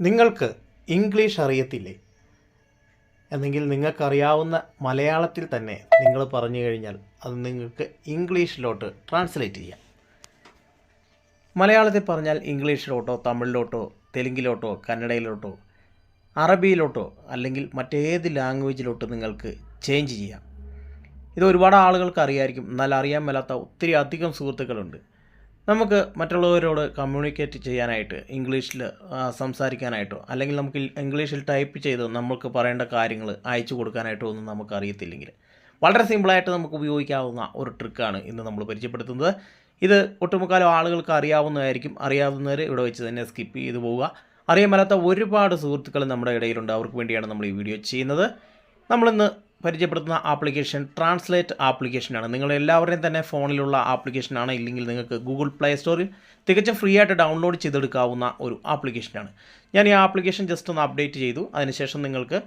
നിങ്ങൾക്ക് ഇംഗ്ലീഷ് അറിയത്തില്ലേ? എന്നെങ്കിൽ നിങ്ങൾക്കറിയാവുന്ന മലയാളത്തിൽ തന്നെ നിങ്ങൾ പറഞ്ഞു കഴിഞ്ഞാൽ അത് നിങ്ങൾക്ക് ഇംഗ്ലീഷിലോട്ട് ട്രാൻസ്ലേറ്റ് ചെയ്യാം. മലയാളത്തിൽ പറഞ്ഞാൽ ഇംഗ്ലീഷിലോട്ടോ തമിഴിലോട്ടോ തെലുങ്കിലോട്ടോ കന്നഡയിലോട്ടോ അറബിയിലോട്ടോ അല്ലെങ്കിൽ മറ്റേത് ലാംഗ്വേജിലോട്ടോ നിങ്ങൾക്ക് ചേഞ്ച് ചെയ്യാം. ഇത് ഒരുപാട് ആളുകൾക്ക് അറിയായിരിക്കും. എന്നാൽ അറിയാൻ മേലാത്ത ഒത്തിരി അധികം സുഹൃത്തുക്കളുണ്ട്. നമുക്ക് മറ്റുള്ളവരോട് കമ്മ്യൂണിക്കേറ്റ് ചെയ്യാനായിട്ട് ഇംഗ്ലീഷിൽ സംസാരിക്കാനായിട്ടോ അല്ലെങ്കിൽ നമുക്ക് ഇംഗ്ലീഷിൽ ടൈപ്പ് ചെയ്ത് നമുക്ക് പറയേണ്ട കാര്യങ്ങൾ അയച്ചു കൊടുക്കാനായിട്ടോ ഒന്നും നമുക്ക് അറിയത്തില്ലെങ്കിൽ വളരെ സിമ്പിളായിട്ട് നമുക്ക് ഉപയോഗിക്കാവുന്ന ഒരു ട്രിക്കാണ് ഇന്ന് നമ്മൾ പരിചയപ്പെടുത്തുന്നത്. ഇത് ഒട്ടുമുക്കാലും ആളുകൾക്ക് അറിയാവുന്നതായിരിക്കും. അറിയാവുന്നവർ ഇവിടെ വെച്ച് തന്നെ സ്കിപ്പ് ചെയ്തു പോവുക. അറിയാൻ മേലാത്ത ഒരുപാട് സുഹൃത്തുക്കൾ നമ്മുടെ ഇടയിലുണ്ട്. അവർക്ക് വേണ്ടിയാണ് നമ്മൾ ഈ വീഡിയോ ചെയ്യുന്നത്. നമ്മളിന്ന് പരിചയപ്പെടുത്തുന്ന ആപ്ലിക്കേഷൻ ട്രാൻസ്ലേറ്റ് ആപ്ലിക്കേഷനാണ്. നിങ്ങൾ എല്ലാവരുടെയും തന്നെ ഫോണിലുള്ള ആപ്ലിക്കേഷനാണ്. ഇല്ലെങ്കിൽ നിങ്ങൾക്ക് ഗൂഗിൾ പ്ലേ സ്റ്റോറിൽ തികച്ചും ഫ്രീ ആയിട്ട് ഡൗൺലോഡ് ചെയ്തെടുക്കാവുന്ന ഒരു ആപ്ലിക്കേഷനാണ്. ഞാൻ ഈ ആപ്ലിക്കേഷൻ ജസ്റ്റ് ഒന്ന് അപ്ഡേറ്റ് ചെയ്തു. അതിനുശേഷം നിങ്ങൾക്ക്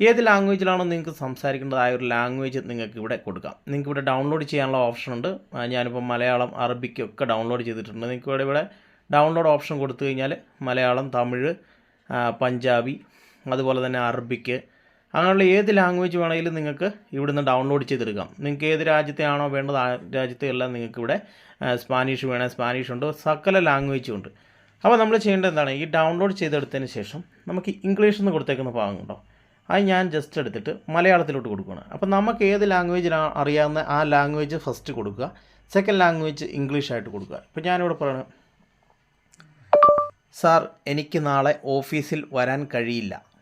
ഏത് ലാംഗ്വേജിലാണോ നിങ്ങൾക്ക് സംസാരിക്കേണ്ടതായ ഒരു ലാംഗ്വേജ് നിങ്ങൾക്ക് ഇവിടെ കൊടുക്കാം. നിങ്ങൾക്ക് ഇവിടെ ഡൗൺലോഡ് ചെയ്യാനുള്ള ഓപ്ഷൻ ഉണ്ട്. ഞാനിപ്പോൾ മലയാളം അറബിക്ക് ഒക്കെ ഡൗൺലോഡ് ചെയ്തിട്ടുണ്ട്. നിങ്ങൾക്ക് ഇവിടെ ഇവിടെ ഡൗൺലോഡ് ഓപ്ഷൻ കൊടുത്തു കഴിഞ്ഞാൽ മലയാളം തമിഴ് പഞ്ചാബി അതുപോലെ തന്നെ അറബിക്ക് അങ്ങനെയുള്ള ഏത് ലാംഗ്വേജ് വേണമെങ്കിലും നിങ്ങൾക്ക് ഇവിടുന്ന് ഡൗൺലോഡ് ചെയ്തെടുക്കാം. നിങ്ങൾക്ക് ഏത് രാജ്യത്തെയാണോ വേണ്ടത് ആ രാജ്യത്തെ എല്ലാം നിങ്ങൾക്ക് ഇവിടെ സ്പാനിഷ് വേണേൽ സ്പാനിഷ് ഉണ്ട് സകല ലാംഗ്വേജും ഉണ്ട്. അപ്പോൾ നമ്മൾ ചെയ്യേണ്ടത് എന്താണ്? ഈ ഡൗൺലോഡ് ചെയ്തെടുത്തതിന് ശേഷം നമുക്ക് ഇംഗ്ലീഷ് എന്ന് കൊടുത്തേക്കുന്ന ഭാഗം ഉണ്ടോ? അത് ഞാൻ ജസ്റ്റ് എടുത്തിട്ട് മലയാളത്തിലോട്ട് കൊടുക്കുകയാണ്. അപ്പോൾ നമുക്ക് ഏത് ലാംഗ്വേജിലാണ് അറിയാവുന്ന ആ ലാംഗ്വേജ് ഫസ്റ്റ് കൊടുക്കുക. സെക്കൻഡ് ലാംഗ്വേജ് ഇംഗ്ലീഷ് ആയിട്ട് കൊടുക്കുക. ഇപ്പോൾ ഞാനിവിടെ പറയുന്നത് സാർ എനിക്ക് നാളെ ഓഫീസിൽ വരാൻ കഴിയില്ല.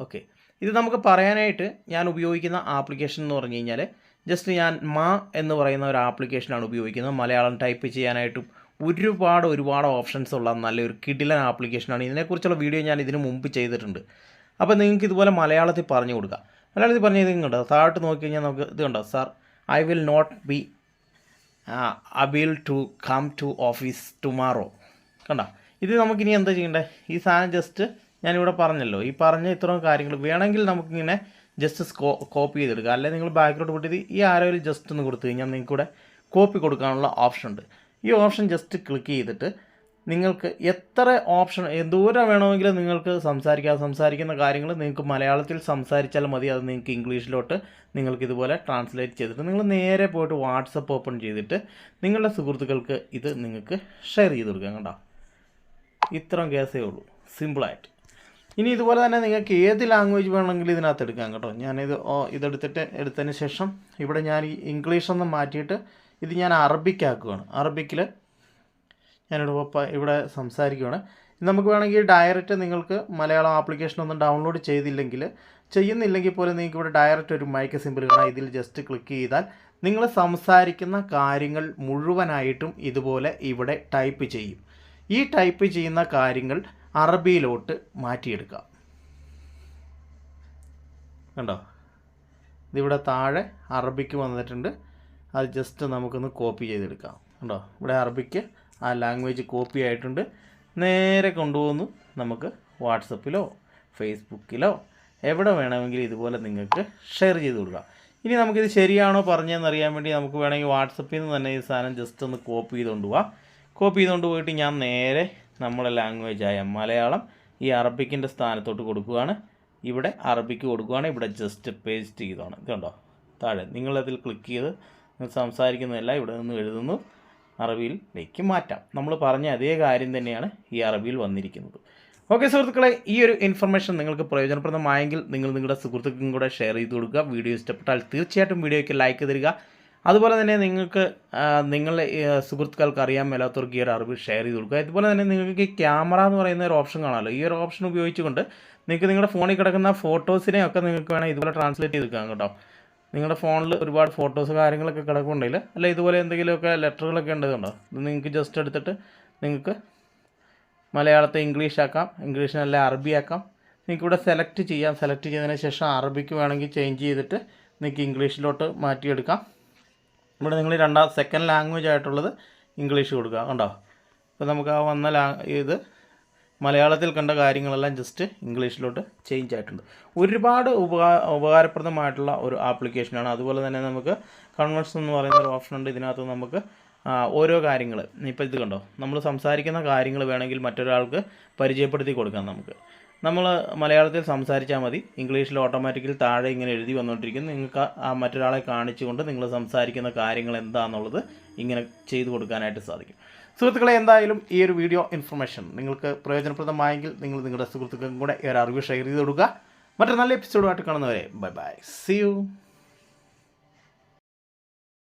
ഓക്കെ. ഇത് നമുക്ക് പറയാനായിട്ട് ഞാൻ ഉപയോഗിക്കുന്ന ആപ്ലിക്കേഷൻ എന്ന് പറഞ്ഞു കഴിഞ്ഞാൽ ജസ്റ്റ് ഞാൻ മാ എന്ന് പറയുന്ന ഒരു ആപ്ലിക്കേഷനാണ് ഉപയോഗിക്കുന്നത്. മലയാളം ടൈപ്പ് ചെയ്യാനായിട്ടും ഒരുപാട് ഒരുപാട് ഓപ്ഷൻസ് ഉള്ള നല്ലൊരു കിടിലൻ ആപ്ലിക്കേഷനാണ്. ഇതിനെക്കുറിച്ചുള്ള വീഡിയോ ഞാൻ ഇതിനു മുമ്പ് ചെയ്തിട്ടുണ്ട്. അപ്പോൾ നിങ്ങൾക്ക് ഇതുപോലെ മലയാളത്തിൽ പറഞ്ഞു കൊടുക്കാം. മലയാളത്തിൽ പറഞ്ഞു കണ്ടോ? താഴോട്ട് നോക്കി കഴിഞ്ഞാൽ നമുക്ക് ഇത് കണ്ടോ? Sir I will not be able to come to office tomorrow കണ്ട? ഇത് നമുക്കിനി എന്താ ചെയ്യേണ്ടത് ഈ സാധനം ജസ്റ്റ് ഞാനിവിടെ പറഞ്ഞല്ലോ ഈ പറഞ്ഞ ഇത്രയും കാര്യങ്ങൾ വേണമെങ്കിൽ നമുക്കിങ്ങനെ ജസ്റ്റ് സ്കോ കോപ്പി ചെയ്തെടുക്കുക അല്ലെങ്കിൽ നിങ്ങൾ ബാക്ക്ഗ്രൗണ്ട് പോയിട്ട് ഈ ആരോയിൽ ജസ്റ്റ് ഒന്ന് കൊടുത്തു കഴിഞ്ഞാൽ നിങ്ങൾക്ക് ഇവിടെ കോപ്പി കൊടുക്കാനുള്ള ഓപ്ഷൻ ഉണ്ട്. ഈ ഓപ്ഷൻ ജസ്റ്റ് ക്ലിക്ക് ചെയ്തിട്ട് നിങ്ങൾക്ക് എത്ര ഓപ്ഷൻ എന്തോരം വേണമെങ്കിലും നിങ്ങൾക്ക് സംസാരിക്കാം. സംസാരിക്കുന്ന കാര്യങ്ങൾ നിങ്ങൾക്ക് മലയാളത്തിൽ സംസാരിച്ചാൽ മതി. അത് നിങ്ങൾക്ക് ഇംഗ്ലീഷിലോട്ട് നിങ്ങൾക്ക് ഇതുപോലെ ട്രാൻസ്ലേറ്റ് ചെയ്തിട്ട് നിങ്ങൾ നേരെ പോയിട്ട് വാട്സപ്പ് ഓപ്പൺ ചെയ്തിട്ട് നിങ്ങളുടെ സുഹൃത്തുക്കൾക്ക് ഇത് നിങ്ങൾക്ക് ഷെയർ ചെയ്ത് കൊടുക്കാം കണ്ടോ? ഇത്രയും കേസേ ഉള്ളൂ. സിമ്പിളായിട്ട് ഇനി ഇതുപോലെ തന്നെ നിങ്ങൾക്ക് ഏത് ലാംഗ്വേജ് വേണമെങ്കിലും ഇതിനകത്ത് എടുക്കാം കേട്ടോ. ഞാനിത് ഇതെടുത്തിട്ട് എടുത്തതിന് ശേഷം ഇവിടെ ഞാൻ ഈ ഇംഗ്ലീഷ് മാറ്റിയിട്ട് ഇത് ഞാൻ അറബിക്കാക്കുകയാണ് അറബിക്കിൽ ഞാനിവിടെ ഇവിടെ സംസാരിക്കുകയാണ് നമുക്ക് വേണമെങ്കിൽ ഡയറക്റ്റ് നിങ്ങൾക്ക് മലയാളം ആപ്ലിക്കേഷൻ ഒന്നും ഡൗൺലോഡ് ചെയ്തില്ലെങ്കിൽ ചെയ്യുന്നില്ലെങ്കിൽ പോലും നിങ്ങൾക്ക് ഇവിടെ ഡയറക്റ്റ് ഒരു മൈക്ക് സിമ്പിൾ കാണാം. ഇതിൽ ജസ്റ്റ് ക്ലിക്ക് ചെയ്താൽ നിങ്ങൾ സംസാരിക്കുന്ന കാര്യങ്ങൾ മുഴുവനായിട്ടും ഇതുപോലെ ഇവിടെ ടൈപ്പ് ചെയ്യും. ഈ ടൈപ്പ് ചെയ്യുന്ന കാര്യങ്ങൾ അറബിയിലോട്ട് മാറ്റിയെടുക്കാം. കണ്ടോ? ഇതിവിടെ താഴെ അറബിക്ക് വന്നിട്ടുണ്ട്. അത് ജസ്റ്റ് നമുക്കൊന്ന് കോപ്പി ചെയ്തെടുക്കാം. കണ്ടോ? ഇവിടെ അറബിക്ക് ആ ലാംഗ്വേജ് കോപ്പി ആയിട്ടുണ്ട്. നേരെ കൊണ്ടുപോകുന്നു നമുക്ക് വാട്സപ്പിലോ ഫേസ്ബുക്കിലോ എവിടെ വേണമെങ്കിലും ഇതുപോലെ നിങ്ങൾക്ക് ഷെയർ ചെയ്ത് കൊടുക്കാം. ഇനി നമുക്കിത് ശരിയാണോ പറഞ്ഞതെന്ന് അറിയാൻ വേണ്ടി നമുക്ക് വേണമെങ്കിൽ വാട്സപ്പിൽ നിന്ന് തന്നെ ഈ സാധനം ജസ്റ്റ് ഒന്ന് കോപ്പി ചെയ്തുകൊണ്ട് പോവാം. കോപ്പി ചെയ്തുകൊണ്ട് പോയിട്ട് ഞാൻ നേരെ നമ്മുടെ ലാംഗ്വേജായ മലയാളം ഈ അറബിക്കിന്റെ സ്ഥാനത്തോട്ട് കൊടുക്കുകയാണ്. ഇവിടെ അറബിക്ക് കൊടുക്കുകയാണ്. ഇവിടെ ജസ്റ്റ് പേസ്റ്റ് ചെയ്തതാണ്. ഇതുണ്ടോ താഴെ. നിങ്ങളതിൽ ക്ലിക്ക് ചെയ്ത് സംസാരിക്കുന്നതല്ല ഇവിടെ നിന്ന് എഴുതുന്നു. അറബിയിലേക്ക് മാറ്റാം. നമ്മൾ പറഞ്ഞ അതേ കാര്യം തന്നെയാണ് ഈ അറബിയിൽ വന്നിരിക്കുന്നത്. ഓക്കെ സുഹൃത്തുക്കളെ ഈ ഒരു ഇൻഫർമേഷൻ നിങ്ങൾക്ക് പ്രയോജനപ്രദമായെങ്കിൽ നിങ്ങൾ നിങ്ങളുടെ സുഹൃത്തുക്കൾക്കും കൂടെ ഷെയർ ചെയ്ത് കൊടുക്കുക. വീഡിയോ ഇഷ്ടപ്പെട്ടാൽ തീർച്ചയായിട്ടും വീഡിയോയ്ക്ക് ലൈക്ക് തരിക. അതുപോലെ തന്നെ നിങ്ങൾക്ക് നിങ്ങളുടെ സുഹൃത്തുക്കൾക്ക് അറിയാൻ മേലാത്തവർക്ക് ഈ ഒരു അറിവ് ഷെയർ ചെയ്ത് കൊടുക്കുക. അതുപോലെ തന്നെ നിങ്ങൾക്ക് ക്യാമറ എന്ന് പറയുന്ന ഒരു ഓപ്ഷൻ കാണാമല്ലോ. ഈ ഒരു ഓപ്ഷൻ ഉപയോഗിച്ചുകൊണ്ട് നിങ്ങൾക്ക് നിങ്ങളുടെ ഫോണിൽ കിടക്കുന്ന ഫോട്ടോസിനെ ഒക്കെ നിങ്ങൾക്ക് വേണമെങ്കിൽ ഇതുപോലെ ട്രാൻസ്ലേറ്റ് ചെയ്തെടുക്കാം കേട്ടോ. നിങ്ങളുടെ ഫോണിൽ ഒരുപാട് ഫോട്ടോസ് കാര്യങ്ങളൊക്കെ കിടക്കുന്നുണ്ടെങ്കിൽ അല്ല ഇതുപോലെ എന്തെങ്കിലുമൊക്കെ ലെറ്ററുകളൊക്കെ ഉണ്ടെന്നുണ്ടോ ഇത് നിങ്ങൾക്ക് ജസ്റ്റ് എടുത്തിട്ട് നിങ്ങൾക്ക് മലയാളത്തെ ഇംഗ്ലീഷ് ആക്കാം ഇംഗ്ലീഷിനല്ല അറബി ആക്കാം. നിങ്ങൾക്ക് ഇവിടെ സെലക്ട് ചെയ്യാം. സെലക്ട് ചെയ്തതിന് ശേഷം അറബിക്ക് വേണമെങ്കിൽ ചേഞ്ച് ചെയ്തിട്ട് നിങ്ങൾക്ക് ഇംഗ്ലീഷിലോട്ട് മാറ്റിയെടുക്കാം. ഇവിടെ നിങ്ങൾ രണ്ടാം സെക്കൻഡ് ലാംഗ്വേജ് ആയിട്ടുള്ളത് ഇംഗ്ലീഷ് കൊടുക്കുക കണ്ടോ? ഇപ്പോൾ നമുക്ക് ആ വന്ന ലാ ഇത് മലയാളത്തിൽ കണ്ട കാര്യങ്ങളെല്ലാം ജസ്റ്റ് ഇംഗ്ലീഷിലോട്ട് ചേഞ്ച് ആയിട്ടുണ്ട്. ഒരുപാട് ഉപകാ ഉപകാരപ്രദമായിട്ടുള്ള ഒരു ആപ്ലിക്കേഷനാണ് അതുപോലെ തന്നെ നമുക്ക് കൺവേഴ്സ് എന്ന് പറയുന്ന ഒരു ഓപ്ഷൻ ഉണ്ട്. ഇതിനകത്ത് നമുക്ക് ഓരോ കാര്യങ്ങൾ ഇപ്പോൾ ഇത് കണ്ടോ? നമ്മൾ സംസാരിക്കുന്ന കാര്യങ്ങൾ വേണമെങ്കിൽ മറ്റൊരാൾക്ക് പരിചയപ്പെടുത്തി കൊടുക്കാം നമുക്ക്. നമ്മൾ മലയാളത്തിൽ സംസാരിച്ചാൽ മതി. ഇംഗ്ലീഷിൽ ഓട്ടോമാറ്റിക്കലി താഴെ ഇങ്ങനെ എഴുതി വന്നുകൊണ്ടിരിക്കും നിങ്ങൾക്ക് ആ മറ്റൊരാളെ കാണിച്ചുകൊണ്ട് നിങ്ങൾ സംസാരിക്കുന്ന കാര്യങ്ങൾ എന്താണെന്നുള്ളത് ഇങ്ങനെ ചെയ്തു കൊടുക്കാനായിട്ട് സാധിക്കും. സുഹൃത്തുക്കളെ എന്തായാലും ഈ ഒരു വീഡിയോ ഇൻഫർമേഷൻ നിങ്ങൾക്ക് പ്രയോജനപ്രദമായെങ്കിൽ നിങ്ങൾ നിങ്ങളുടെ സുഹൃത്തുക്കൾക്കും കൂടെ ഈ ഒരു അറിവ് ഷെയർ ചെയ്ത് കൊടുക്കുക. മറ്റൊരു നല്ല എപ്പിസോഡുമായിട്ട് കാണുന്നവരെ ബൈ ബൈ സി യു